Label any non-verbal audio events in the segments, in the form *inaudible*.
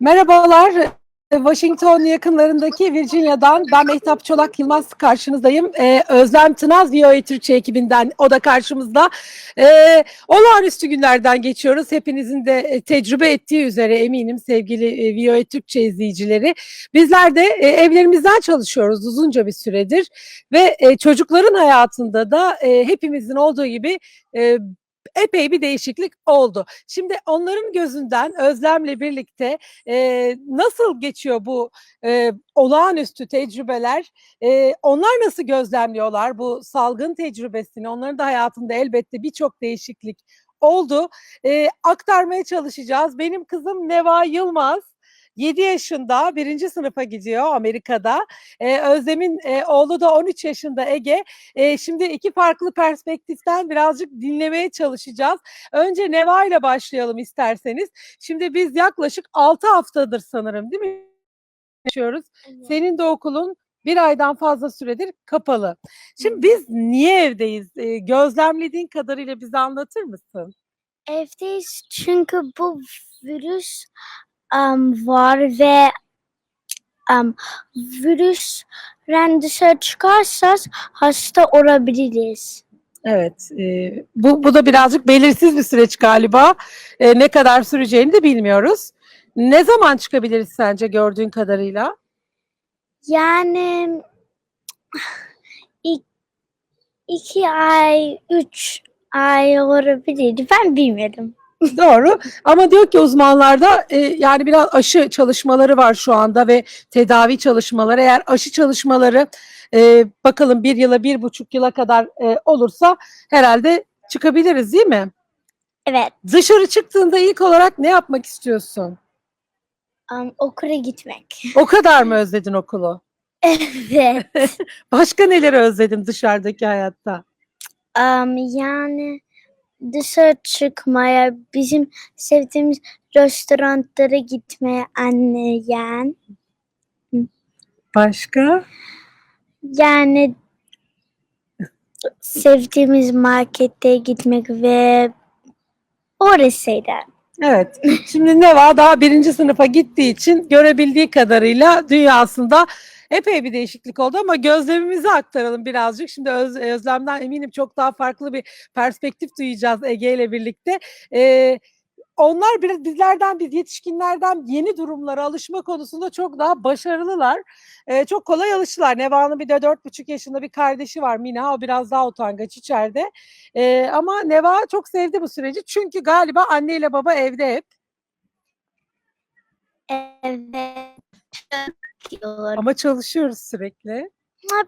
Merhabalar. Washington yakınlarındaki Virginia'dan ben Mehtap Çolak Yılmaz karşınızdayım. Ee, Özlem Tınaz VOA Türkçe ekibinden o da karşımızda. Ee, olağanüstü günlerden geçiyoruz. Hepinizin de e, tecrübe ettiği üzere eminim sevgili e, VOA Türkçe izleyicileri. Bizler de e, evlerimizden çalışıyoruz uzunca bir süredir ve e, çocukların hayatında da e, hepimizin olduğu gibi e, epey bir değişiklik oldu. Şimdi onların gözünden Özlem'le birlikte e, nasıl geçiyor bu e, olağanüstü tecrübeler? E, onlar nasıl gözlemliyorlar bu salgın tecrübesini? Onların da hayatında elbette birçok değişiklik oldu. E, aktarmaya çalışacağız. Benim kızım Neva Yılmaz. 7 yaşında birinci sınıfa gidiyor Amerika'da. Ee, Özlem'in e, oğlu da 13 yaşında Ege. E, şimdi iki farklı perspektiften birazcık dinlemeye çalışacağız. Önce Neva ile başlayalım isterseniz. Şimdi biz yaklaşık 6 haftadır sanırım değil mi? Yaşıyoruz. Senin de okulun bir aydan fazla süredir kapalı. Şimdi biz niye evdeyiz? E, gözlemlediğin kadarıyla bize anlatır mısın? Evdeyiz çünkü bu virüs um, var ve um, virüsten dışarı çıkarsak hasta olabiliriz. Evet, e, bu, bu da birazcık belirsiz bir süreç galiba. E, ne kadar süreceğini de bilmiyoruz. Ne zaman çıkabiliriz sence gördüğün kadarıyla? Yani ik- iki ay, üç ay olabilir. Ben bilmiyorum. *laughs* Doğru ama diyor ki uzmanlarda e, yani biraz aşı çalışmaları var şu anda ve tedavi çalışmaları. Eğer aşı çalışmaları e, bakalım bir yıla bir buçuk yıla kadar e, olursa herhalde çıkabiliriz değil mi? Evet, Dışarı çıktığında ilk olarak ne yapmak istiyorsun? um, okula gitmek. O kadar mı *laughs* özledin okulu? evet. *laughs* Başka neleri özledin dışarıdaki hayatta? Um, yani dışarı çıkmaya, bizim sevdiğimiz restoranlara gitmeye anne yani. Başka? Yani sevdiğimiz markete gitmek ve orasıyla. Evet. Şimdi Neva daha birinci sınıfa gittiği için görebildiği kadarıyla dünyasında epey bir değişiklik oldu ama gözlemimizi aktaralım birazcık. Şimdi Öz, Özlem'den eminim çok daha farklı bir perspektif duyacağız Ege ile birlikte. Ee, onlar biraz bizlerden, biz yetişkinlerden yeni durumlara alışma konusunda çok daha başarılılar. Ee, çok kolay alıştılar. Neva'nın bir de dört buçuk yaşında bir kardeşi var Mina. O biraz daha utangaç içeride. Ee, ama Neva çok sevdi bu süreci. Çünkü galiba anneyle baba evde hep. Evet. Olur. Ama çalışıyoruz sürekli.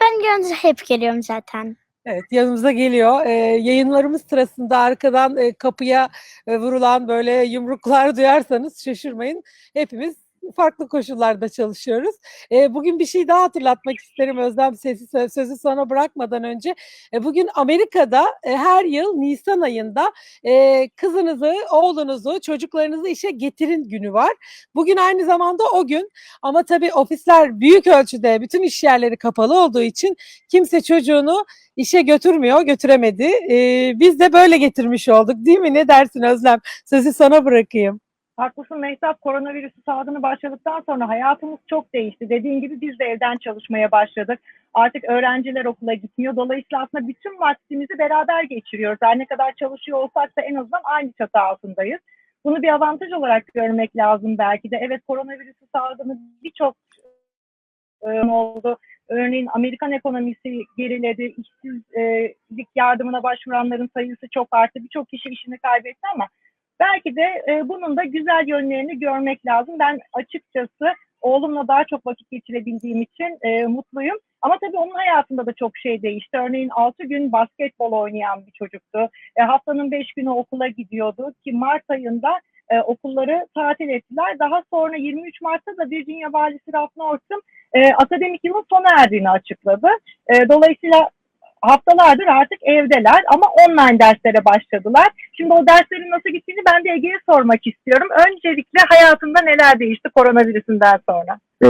Ben görünce hep geliyorum zaten. Evet yanımıza geliyor. Ee, yayınlarımız sırasında arkadan e, kapıya e, vurulan böyle yumruklar *laughs* duyarsanız şaşırmayın. Hepimiz farklı koşullarda çalışıyoruz. Ee, bugün bir şey daha hatırlatmak isterim Özlem sesi sö- sözü sana bırakmadan önce. E, bugün Amerika'da e, her yıl Nisan ayında e, kızınızı, oğlunuzu, çocuklarınızı işe getirin günü var. Bugün aynı zamanda o gün ama tabii ofisler büyük ölçüde bütün iş yerleri kapalı olduğu için kimse çocuğunu işe götürmüyor, götüremedi. Ee, biz de böyle getirmiş olduk değil mi? Ne dersin Özlem? Sözü sana bırakayım. Haklısın Mehtap. Koronavirüsü salgını başladıktan sonra hayatımız çok değişti. Dediğin gibi biz de evden çalışmaya başladık. Artık öğrenciler okula gitmiyor. Dolayısıyla aslında bütün vaktimizi beraber geçiriyoruz. Her ne kadar çalışıyor olsak da en azından aynı çatı altındayız. Bunu bir avantaj olarak görmek lazım belki de. Evet koronavirüsü salgını birçok e, oldu. Örneğin Amerikan ekonomisi geriledi. İşsizlik yardımına başvuranların sayısı çok arttı. Birçok kişi işini kaybetti ama belki de e, bunun da güzel yönlerini görmek lazım. Ben açıkçası oğlumla daha çok vakit geçirebildiğim için e, mutluyum. Ama tabii onun hayatında da çok şey değişti. Örneğin 6 gün basketbol oynayan bir çocuktu. E, haftanın 5 günü okula gidiyordu ki Mart ayında e, okulları tatil ettiler. Daha sonra 23 Mart'ta da Virginia valisi Ralph Northam e, akademik yılın sona erdiğini açıkladı. E, dolayısıyla haftalardır artık evdeler ama online derslere başladılar. Şimdi o derslerin nasıl gittiğini ben de Ege'ye sormak istiyorum. Öncelikle hayatında neler değişti koronavirüsünden sonra? Ee,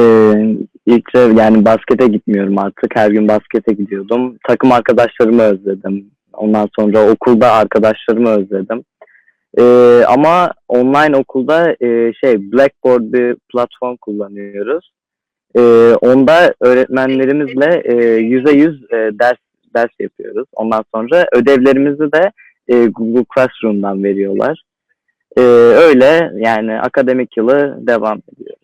ilk yani baskete gitmiyorum artık. Her gün baskete gidiyordum. Takım arkadaşlarımı özledim. Ondan sonra okulda arkadaşlarımı özledim. Ee, ama online okulda e, şey Blackboard bir platform kullanıyoruz. Ee, onda öğretmenlerimizle e, yüze yüz e, ders ders yapıyoruz. Ondan sonra ödevlerimizi de e, Google Classroom'dan veriyorlar. Ee, öyle yani akademik yılı devam ediyor.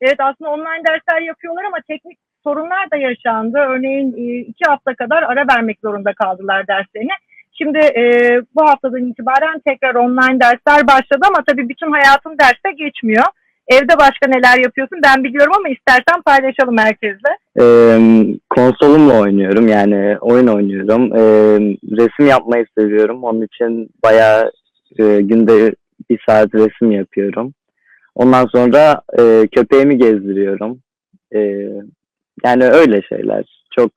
Evet aslında online dersler yapıyorlar ama teknik sorunlar da yaşandı. Örneğin e, iki hafta kadar ara vermek zorunda kaldılar derslerini. Şimdi e, bu haftadan itibaren tekrar online dersler başladı ama tabii bütün hayatın derste geçmiyor. Evde başka neler yapıyorsun ben biliyorum ama istersen paylaşalım herkesle. Ee, konsolumla oynuyorum yani oyun oynuyorum. Ee, resim yapmayı seviyorum. Onun için bayağı e, günde bir saat resim yapıyorum. Ondan sonra e, köpeğimi gezdiriyorum. Ee, yani öyle şeyler. Çok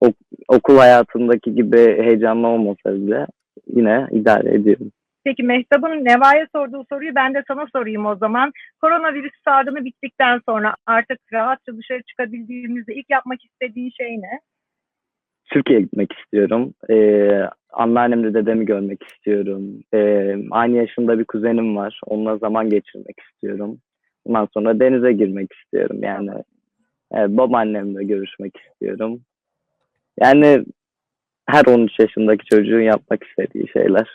ok- okul hayatındaki gibi heyecanlı olmasa bile yine idare ediyorum. Peki Mehtap'ın Neva'ya sorduğu soruyu ben de sana sorayım o zaman. Koronavirüs salgını bittikten sonra artık rahatça dışarı çıkabildiğimizde ilk yapmak istediğin şey ne? Türkiye'ye gitmek istiyorum. Ee, anneannemle dedemi görmek istiyorum. Ee, aynı yaşında bir kuzenim var. Onunla zaman geçirmek istiyorum. Ondan sonra denize girmek istiyorum. Yani evet, babaannemle görüşmek istiyorum. Yani her 13 yaşındaki çocuğun yapmak istediği şeyler.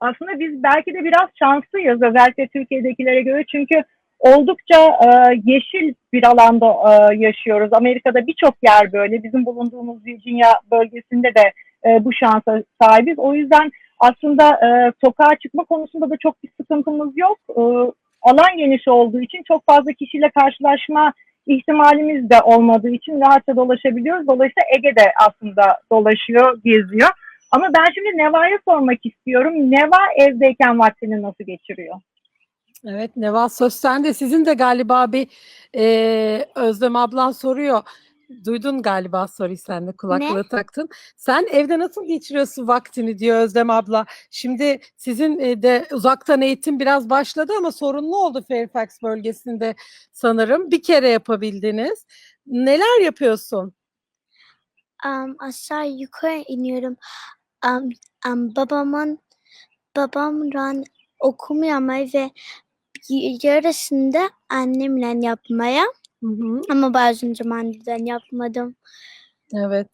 Aslında biz belki de biraz şanslıyız özellikle Türkiye'dekilere göre çünkü oldukça e, yeşil bir alanda e, yaşıyoruz. Amerika'da birçok yer böyle. Bizim bulunduğumuz Virginia bölgesinde de e, bu şansa sahibiz. O yüzden aslında e, sokağa çıkma konusunda da çok bir sıkıntımız yok. E, alan geniş olduğu için çok fazla kişiyle karşılaşma ihtimalimiz de olmadığı için rahatça dolaşabiliyoruz. Dolayısıyla Ege'de aslında dolaşıyor, geziyor. Ama ben şimdi Neva'ya sormak istiyorum. Neva evdeyken vaktini nasıl geçiriyor? Evet Neva söz sende. Sizin de galiba bir e, Özlem ablan soruyor. Duydun galiba soruyu sen de kulaklığı taktın. Sen evde nasıl geçiriyorsun vaktini diyor Özlem abla. Şimdi sizin e, de uzaktan eğitim biraz başladı ama sorunlu oldu Fairfax bölgesinde sanırım. Bir kere yapabildiniz. Neler yapıyorsun? Um, aşağı yukarı iniyorum. Um, um, babamın babamla okuma yapmayı ve yarısında annemle yapmaya Hı hı. ama bazı zamanlardan yapmadım. Evet.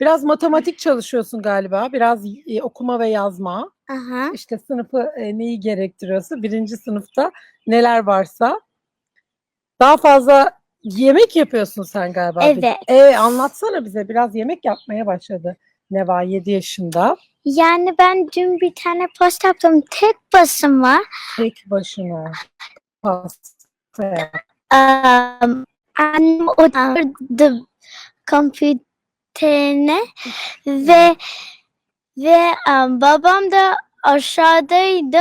Biraz matematik çalışıyorsun galiba. Biraz e, okuma ve yazma. Aha. İşte sınıfı e, neyi gerektiriyorsa birinci sınıfta neler varsa. Daha fazla yemek yapıyorsun sen galiba. Evet. E, anlatsana bize biraz yemek yapmaya başladı. Neva 7 yaşında. Yani ben dün bir tane post yaptım. Tek başıma. Tek başına pasta. Um, annem oturdu kompüterine ve ve um, babam da aşağıdaydı.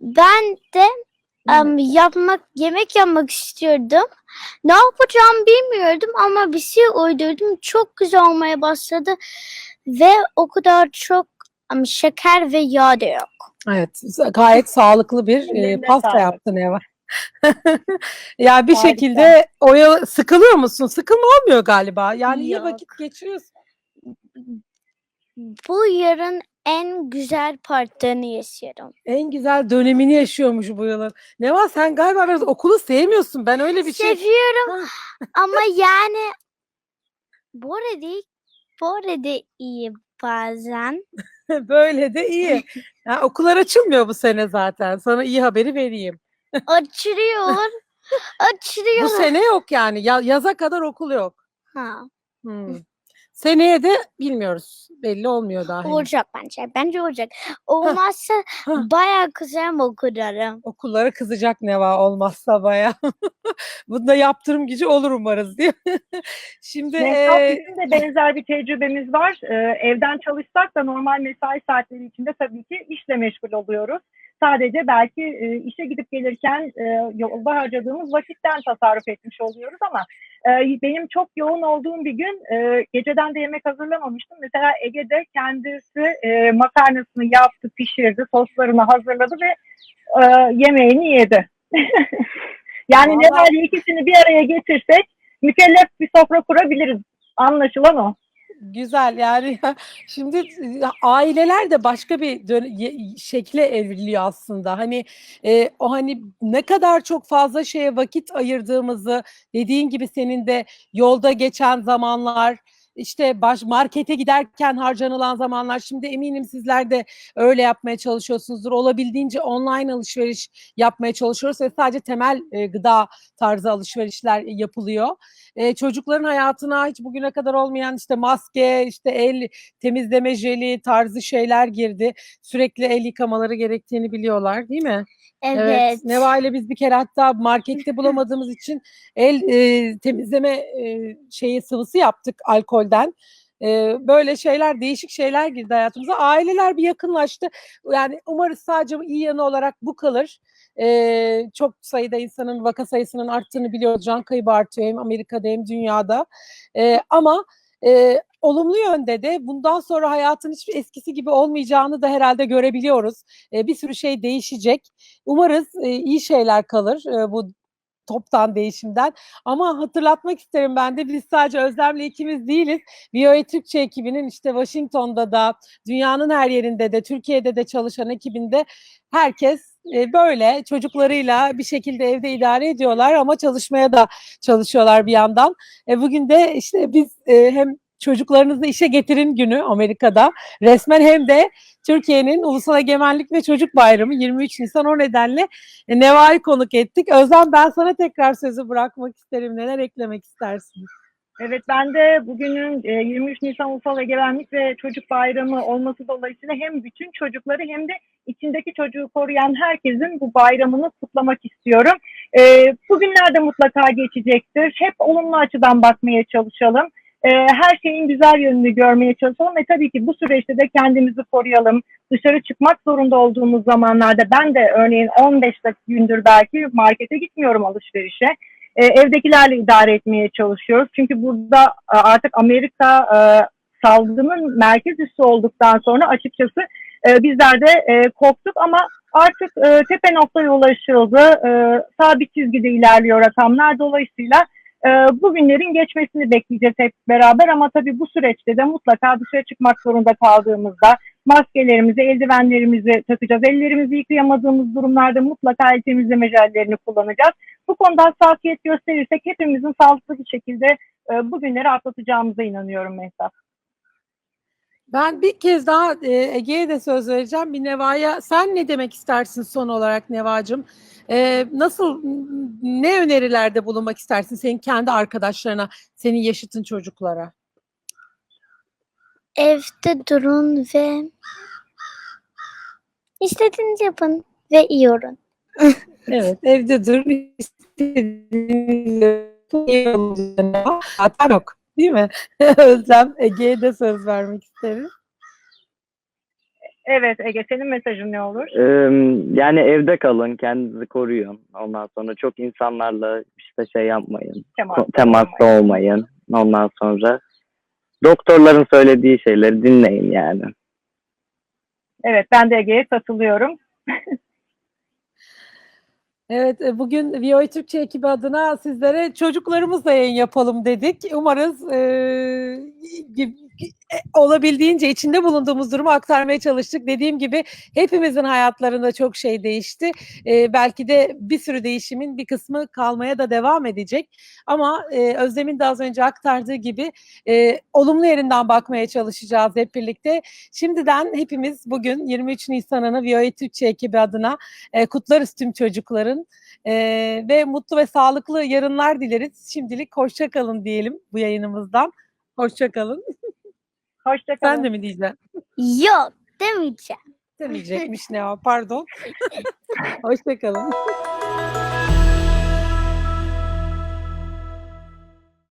Ben de um, yapmak yemek yapmak istiyordum. Ne yapacağımı bilmiyordum ama bir şey uydurdum. Çok güzel olmaya başladı ve o kadar çok um, şeker ve yağ da yok. Evet, gayet sağlıklı bir e, pasta sağlık. yaptın Eva. *laughs* ya bir Harika. şekilde oya sıkılıyor musun? Sıkılma olmuyor galiba. Yani iyi Yok. vakit geçiriyorsun. Bu yarın en güzel partlarını yaşıyorum. En güzel dönemini yaşıyormuş bu yılın. Neva sen galiba biraz okulu sevmiyorsun. Ben öyle bir şey. Seviyorum ama yani bu arada bu arada iyi bazen. *laughs* Böyle de iyi. *laughs* Ya, okullar açılmıyor bu sene zaten. Sana iyi haberi vereyim. Açılıyor. *laughs* Açılıyor. Bu sene yok yani. Ya, yaza kadar okul yok. Ha, Hmm. Seneye de bilmiyoruz. Belli olmuyor daha. henüz. olacak bence. Bence olacak. Olmazsa hah. bayağı kızarım okullarım. Okullara kızacak Neva olmazsa baya. *laughs* Bunda yaptırım gücü olur umarız diye. *laughs* Şimdi Mehtap e, bizim de benzer bir tecrübemiz var. Ee, evden çalışsak da normal mesai saatleri içinde tabii ki işle meşgul oluyoruz. Sadece belki e, işe gidip gelirken e, yolda harcadığımız vakitten tasarruf etmiş oluyoruz ama e, benim çok yoğun olduğum bir gün e, geceden de yemek hazırlamamıştım. Mesela Ege'de kendisi e, makarnasını yaptı, pişirdi, soslarını hazırladı ve e, yemeğini yedi. *laughs* yani ne Vallahi- var ikisini bir araya getirsek mükellef bir sofra kurabiliriz. Anlaşılan o. Güzel yani şimdi aileler de başka bir şekle evriliyor aslında. Hani e, o hani ne kadar çok fazla şeye vakit ayırdığımızı dediğin gibi senin de yolda geçen zamanlar işte baş markete giderken harcanılan zamanlar şimdi eminim sizler de öyle yapmaya çalışıyorsunuzdur. Olabildiğince online alışveriş yapmaya çalışıyoruz ve sadece temel e, gıda tarzı alışverişler yapılıyor. E, çocukların hayatına hiç bugüne kadar olmayan işte maske, işte el temizleme jeli tarzı şeyler girdi. Sürekli el yıkamaları gerektiğini biliyorlar değil mi? Evet. Neva ile biz bir kere hatta markette bulamadığımız *laughs* için el e, temizleme e, şeyi sıvısı yaptık alkolden. E, böyle şeyler değişik şeyler girdi hayatımıza. Aileler bir yakınlaştı. Yani umarız sadece iyi yanı olarak bu kalır. E, çok sayıda insanın vaka sayısının arttığını biliyoruz. Can kaybı artıyor hem Amerika'da hem dünyada. E, ama e, olumlu yönde de bundan sonra hayatın hiçbir eskisi gibi olmayacağını da herhalde görebiliyoruz. E, bir sürü şey değişecek. Umarız e, iyi şeyler kalır e, bu toptan değişimden. Ama hatırlatmak isterim ben de biz sadece Özlem'le ikimiz değiliz. VOA Türkçe ekibinin işte Washington'da da dünyanın her yerinde de Türkiye'de de çalışan ekibinde herkes e, böyle çocuklarıyla bir şekilde evde idare ediyorlar ama çalışmaya da çalışıyorlar bir yandan. E, bugün de işte biz e, hem çocuklarınızı işe getirin günü Amerika'da resmen hem de Türkiye'nin Ulusal Egemenlik ve Çocuk Bayramı 23 Nisan o nedenle e, Neva'yı konuk ettik. Özlem ben sana tekrar sözü bırakmak isterim. Neler eklemek istersin? Evet ben de bugünün e, 23 Nisan Ulusal Egemenlik ve Çocuk Bayramı olması dolayısıyla hem bütün çocukları hem de içindeki çocuğu koruyan herkesin bu bayramını kutlamak istiyorum. E, bugünler de mutlaka geçecektir. Hep olumlu açıdan bakmaya çalışalım. E, her şeyin güzel yönünü görmeye çalışalım ve tabii ki bu süreçte de kendimizi koruyalım. Dışarı çıkmak zorunda olduğumuz zamanlarda ben de örneğin 15 dakika gündür belki markete gitmiyorum alışverişe e, evdekilerle idare etmeye çalışıyoruz. Çünkü burada e, artık Amerika e, salgının merkez üssü olduktan sonra açıkçası e, bizler de e, korktuk ama artık e, tepe noktaya ulaşıldı. E, sabit çizgide ilerliyor rakamlar. Dolayısıyla e, bu günlerin geçmesini bekleyeceğiz hep beraber ama tabii bu süreçte de mutlaka dışarı çıkmak zorunda kaldığımızda maskelerimizi, eldivenlerimizi takacağız. Ellerimizi yıkayamadığımız durumlarda mutlaka el temizleme jellerini kullanacağız. Bu konuda hassasiyet gösterirsek hepimizin sağlıklı bir şekilde e, bu günleri atlatacağımıza inanıyorum Mehtap. Ben bir kez daha e, Ege'ye de söz vereceğim. Bir Neva'ya sen ne demek istersin son olarak Neva'cığım? E, nasıl, ne önerilerde bulunmak istersin senin kendi arkadaşlarına, senin yaşıtın çocuklara? Evde durun ve istediğinizi yapın ve yiyorum. *laughs* Evet, evde dur. istediğinizi yapın. Hata yok, değil mi? *laughs* Özlem, Ege'ye de söz vermek isterim. Evet Ege senin mesajın ne olur? Ee, yani evde kalın, kendinizi koruyun. Ondan sonra çok insanlarla işte şey yapmayın, Temas. temasta olmayın. Ondan sonra doktorların söylediği şeyleri dinleyin yani. Evet ben de Ege'ye katılıyorum. Evet, e, bugün VOA Türkçe ekibi adına sizlere çocuklarımızla yayın yapalım dedik. Umarız e, e, olabildiğince içinde bulunduğumuz durumu aktarmaya çalıştık. Dediğim gibi hepimizin hayatlarında çok şey değişti. E, belki de bir sürü değişimin bir kısmı kalmaya da devam edecek. Ama e, Özlem'in de az önce aktardığı gibi e, olumlu yerinden bakmaya çalışacağız hep birlikte. Şimdiden hepimiz bugün 23 Nisan'ını VOA Türkçe ekibi adına e, kutlarız tüm çocukların E, ve mutlu ve sağlıklı yarınlar dileriz. Şimdilik hoşça kalın diyelim bu yayınımızdan. Hoşça kalın. *laughs* Hoşçakalın. Sen de mi diyeceksin? Yok demeyeceğim. Demeyecekmiş ne ya pardon. *laughs* Hoşçakalın.